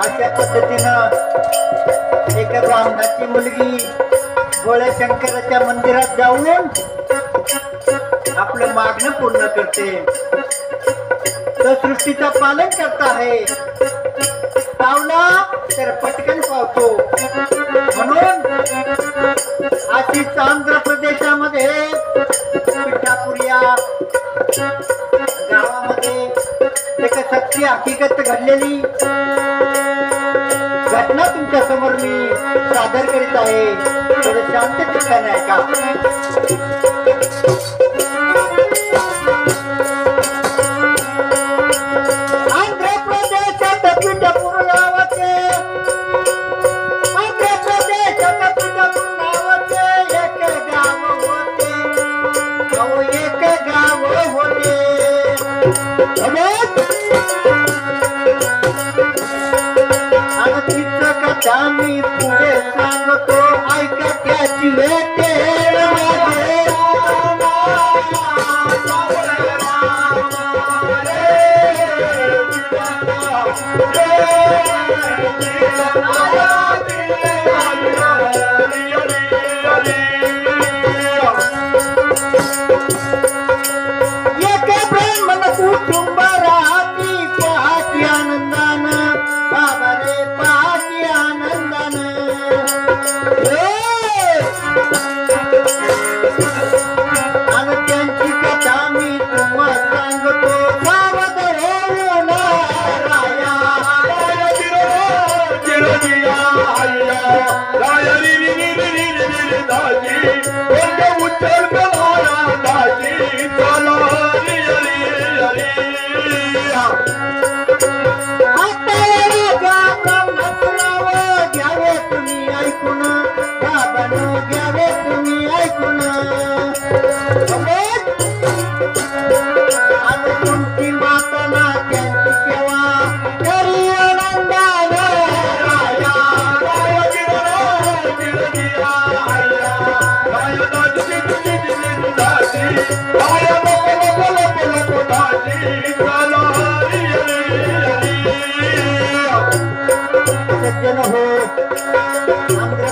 अशा पद्धतीनं एका ब्राह्मणाची मुलगी गोळ्या शंकराच्या मंदिरात जाऊन आपलं मागणं पूर्ण करते. तर सृष्टीचा पालन करत आहे. पावला तर पटकन पावतो म्हणून अशी आंध्र प्रदेशामध्ये पिठापूर या गावामध्ये एक सत्य हकीकत घडलेली. आदर करीत आहे. थोडं शांत ठिकाण आहे का?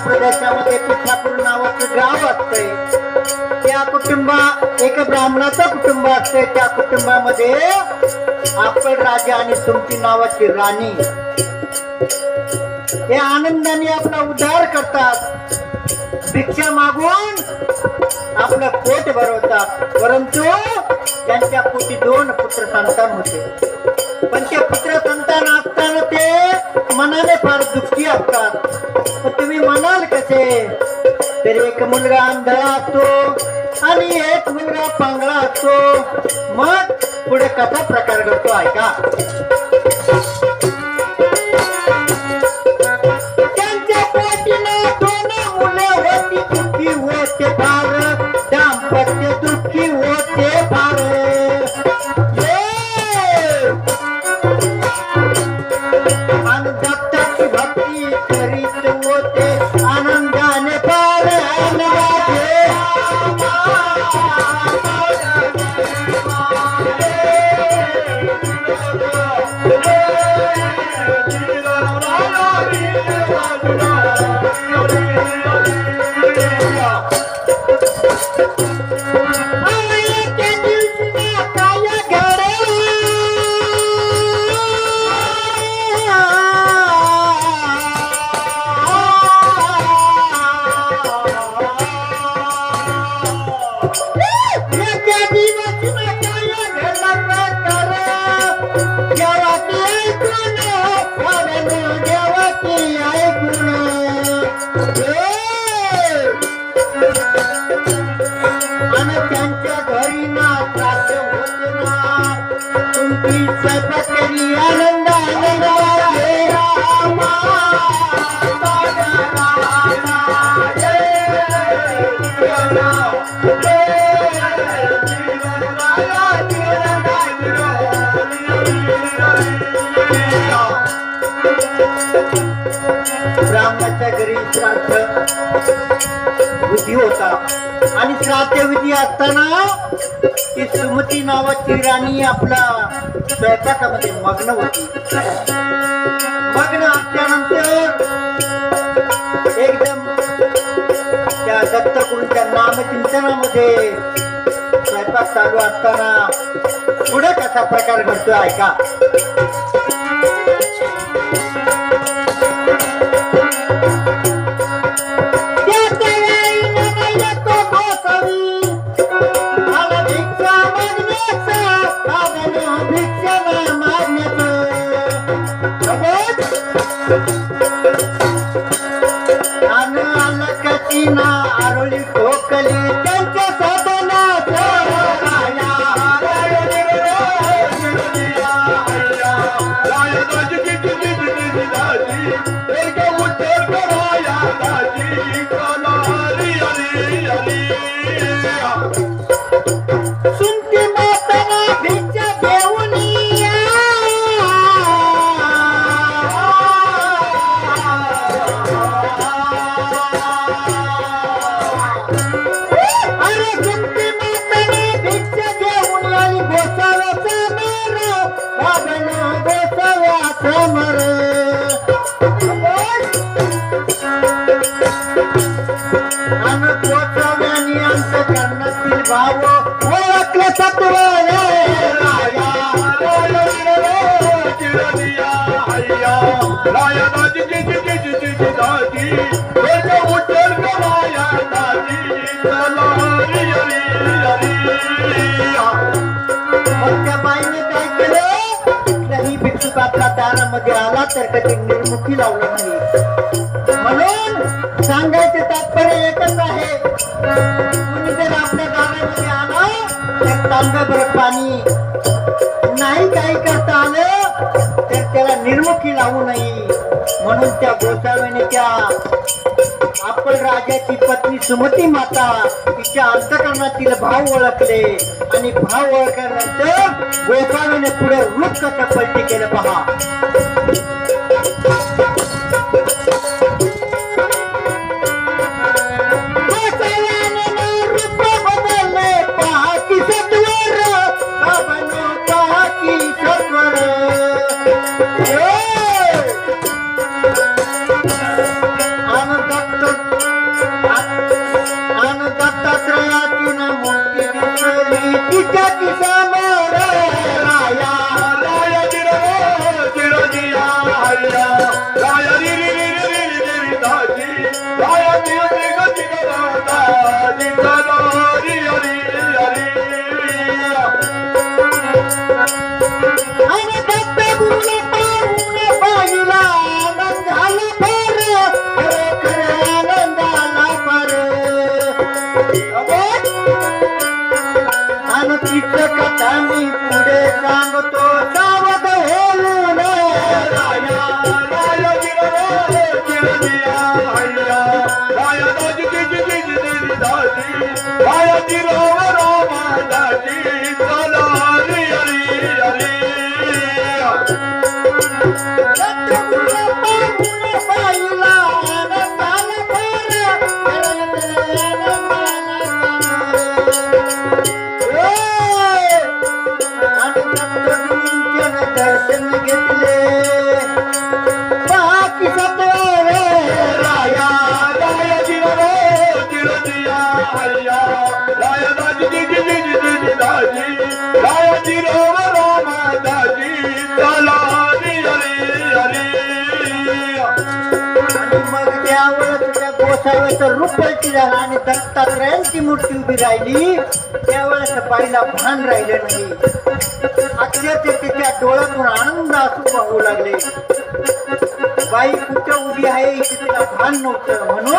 प्रदेशामध्ये पिठापूर नावाचं गाव असतंय. त्या कुटुंबा एक ब्राह्मणाचं कुटुंब असतंय. त्या कुटुंबामध्ये आपण राजा आणि तुमची नावाची राणी. हे आनंदाने आपला उद्धार करतात. भिक्षा मागून आपलं पोट भरवतात. परंतु त्यांच्या पोटी दोन पुत्र संतान होते. पण ते पुत्र संतान असताना ते मनाने फार दुःखी असतात. तुम्ही म्हणाल कसे तर एक मुलगा आंधळा असतो आणि एक मुलगा पांगळा असतो. मग पुढे कसा प्रकार घडतो ऐका त्यांच्या पोटीला दोन मुलं होती. दिवशी ना होता आणि श्राद्ध असताना ती सुमती नावाची राणी आपला स्वयंपाकामध्ये मग्न होती. मग्न त्यानंतर एकदम त्या दत्तगुरूंच्या नामचिंतनामध्ये स्वयंपाक चालू असताना पुढे कसा प्रकार घडतो ऐका. अन आलं कटीना आरोळी मध्ये आला तर कधी निर्मुखी लावलं नाही म्हणून सांगायचे तात्पर्य एकच आहे. कुणी जर आपल्या गावामध्ये आला तर तांब्याभर पाणी नाही काही करता आलं तर त्याला निर्मुखी लावू नये. म्हणून त्या गोसाव्याने त्या पण राजाची पत्नी सुमती माता तिच्या अंतकरणातील भाव ओळखले. आणि भाव ओळखल्यानंतर गोपाळीने पुढे वृत्त कसं पलटी केलं पहा. दत्त त्यावेळेस तर रूप पलटी आणि दत्तात्रयांची मूर्ती उभी राहिली. त्यावेळेस बाईला भान राहिले नाही. अक्षरशः तिच्या डोळ्यातून आनंद असू वाहू लागले. बाई कुठं उभी आहे तिला भान नव्हतं. म्हणून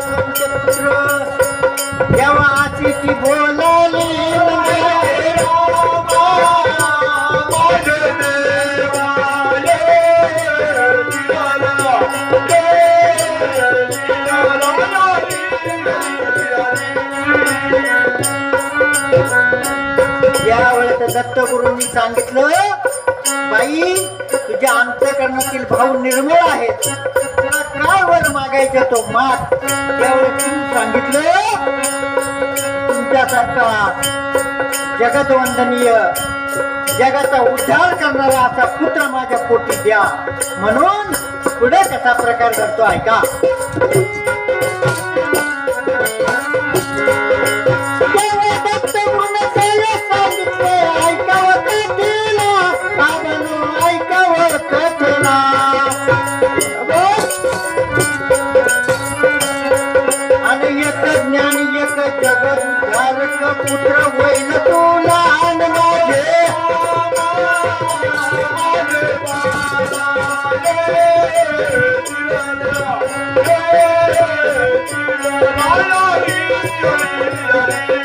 तुमच्यासारखा जगत पुत्र जेव्हा आशीची यावेळेस दत्तगुरूंनी सांगितलं बाई तुझ्या अंतकरणातील भाव निर्मळ आहेत. वर मागायचं तो माग त्यावेळेस तुम्ही सांगितलं तुमच्यासारखा जगतवंदनीय जगाचा उद्धार करणारा असा पुत्र माझ्या पोटी द्या. म्हणून पुढे कसा प्रकार घडतो ऐका. पुत्र होईल तुला आणि माझे तेव्हा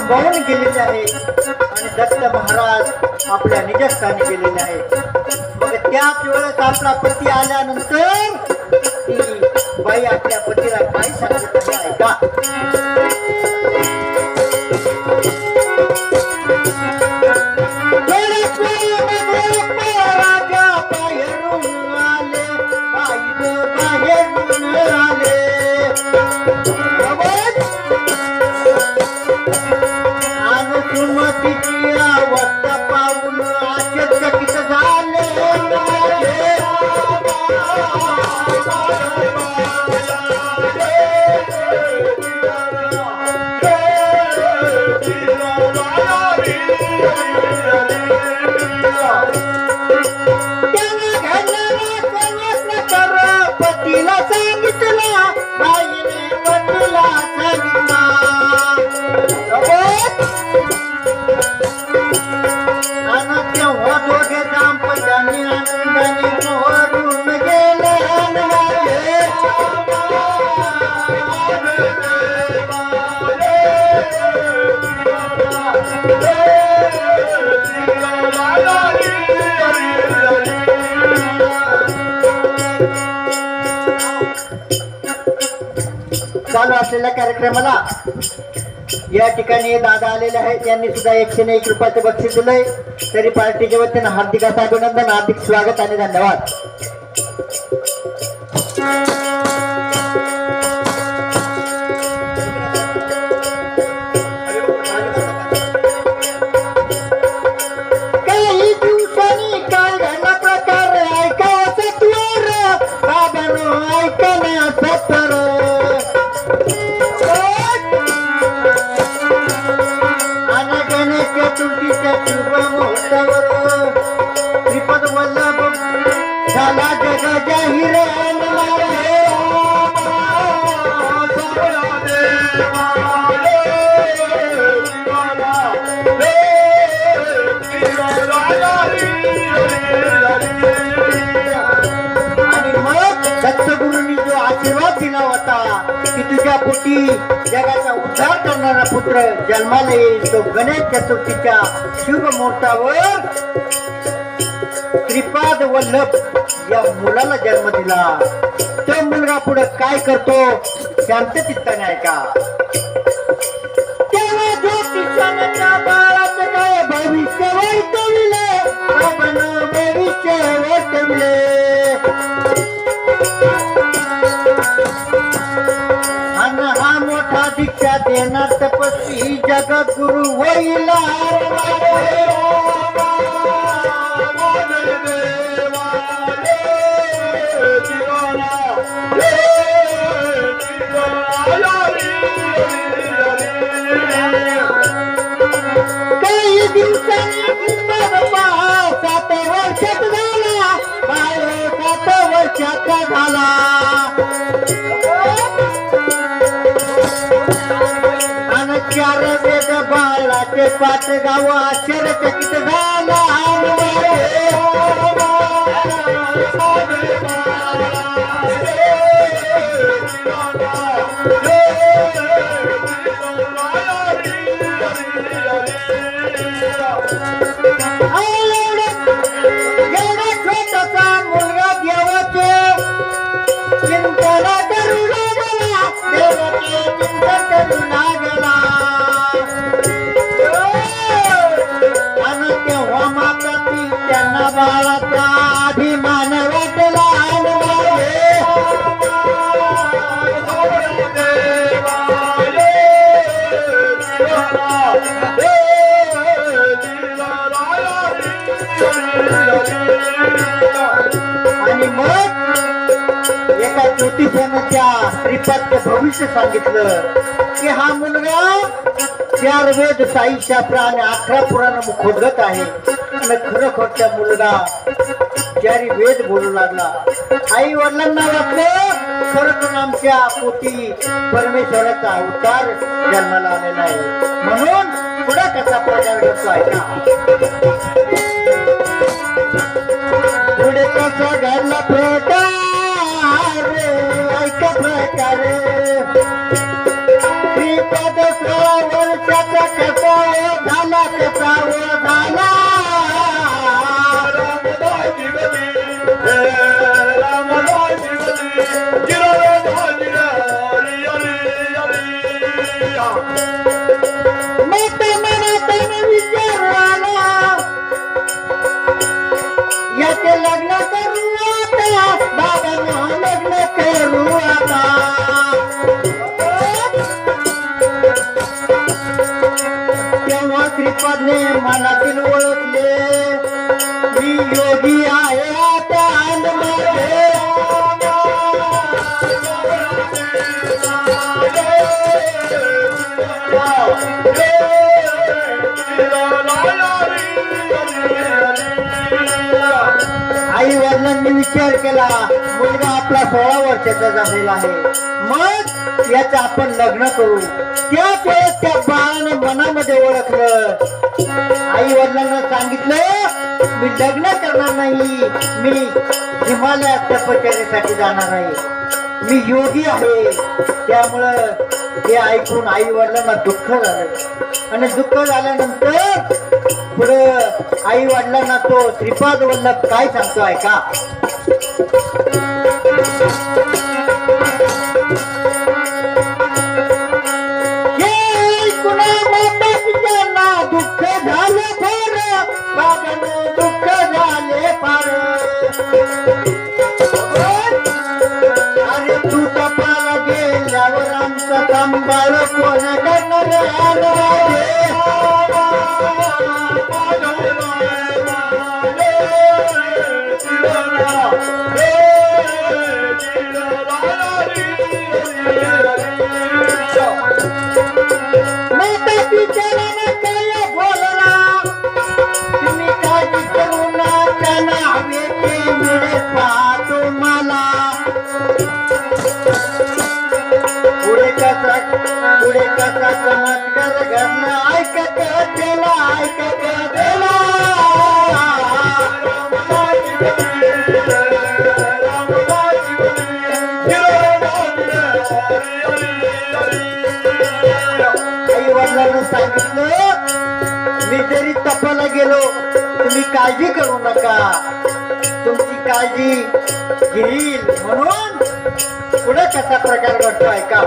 बाई गेलेले आहेत आणि दत्त महाराज आपल्या निजस्थानी गेलेले आहे मग म्हणजे त्याच वेळेस आपला पती आल्यानंतर ती बाई आपल्या पतीला काय सांगत ऐका झालेल्या कार्यक्रमाला या ठिकाणी दादा आलेले आहेत. यांनी सुद्धा एकशे एक रुपयाचे बक्षीस दिलंय. तरी पार्टीच्या वतीनं हार्दिक असं अभिनंदन हार्दिक स्वागत आणि धन्यवाद. श्रीपद वल्लभ झाला जग जाहीर पोटी जगाचा उद्धार करणारा पुत्र जन्माला येईल तो गणेश चतुर्थीच्या शुभ मुहूर्तावर त्रिपाद वल्लभ या मुलाला जन्म दिला. तो मुलगा पुढे काय करतो शांत चित्ताने ऐका तेव्हा ज्योतिषाने त्या बाळाचं काय भविष्य वर्तविले आपण भविष्य वर्तविले jagat guru vailar पाच गाव आश्चर्यचकित झाला त्या भविष्य सांगितलं. की हा मुलगा चार वेद साई शास्त्र आणि अकरा पुराण खोदत आहे. आणि खरोखर त्या मुलगा ज्यारी वेद बोलू लागला. आई वडिलांना वाटलं खरंच आमच्या पोती परमेश्वराचा अवतार जन्माला आलेला आहे. म्हणून पुढे कसा प्रचार करतो ऐका श्रीपद सोळा वर्षाचा कसा झाला कसा झाला विचार केला मुलगा आपला सोळा वर्षाचा झालेला आहे. मग याचं आपण लग्न करू. त्याच वेळेस त्या बाळानं मनामध्ये ओळखलं. आई वडिलांना सांगितलं मी लग्न करणार नाही. मी हिमालयात तपश्चर्यासाठी जाणार आहे. मी योगी आहे. त्यामुळं हे ऐकून आई वडिलांना दुःख झालं. आणि दुःख झाल्यानंतर पुढं आई वडिलांना तो श्रीपाद वल्लभ काय सांगतो ऐका. सांगितलं मी जरी तपाला गेलो तुम्ही काळजी करू नका. तुमची काळजी घेईल म्हणून पुढे कसा प्रकार घडतो ऐका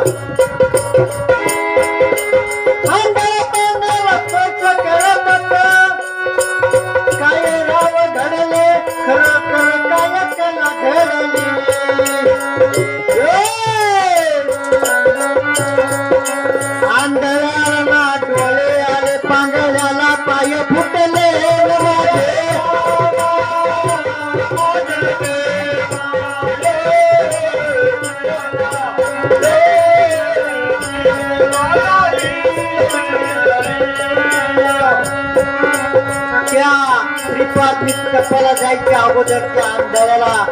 टप्प्याला जायच्या अगोदर त्या अंधाऱ्याला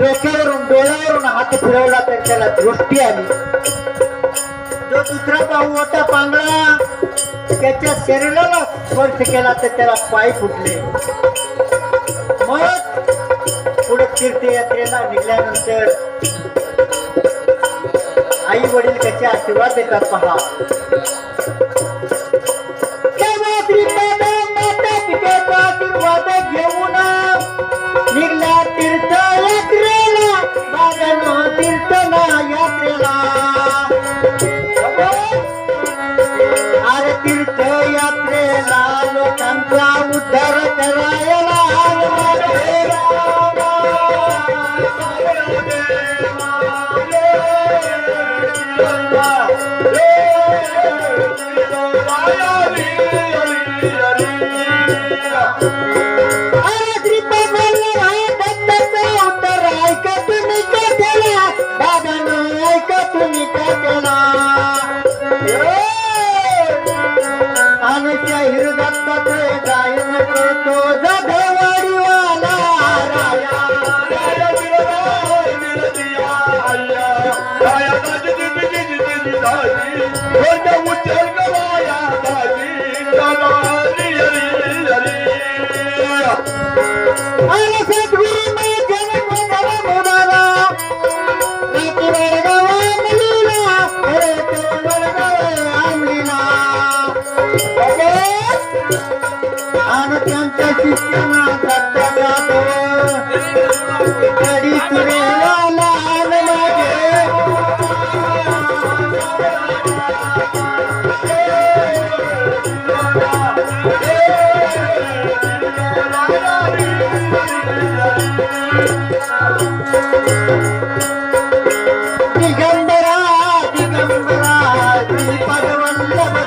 डोक्यावरून डोळ्यावरून हात फिरवला तर त्याला दृष्टी आली. जो दुसरा भाऊ होता पांगळा त्याच्या शरीराला स्पर्श केला तर त्याला पाय फुटले. मग पुढे तीर्थयात्रेला निघाल्यानंतर आई वडील त्याचे आशीर्वाद देतात पहा. आशीर्वाद घेऊन I love it.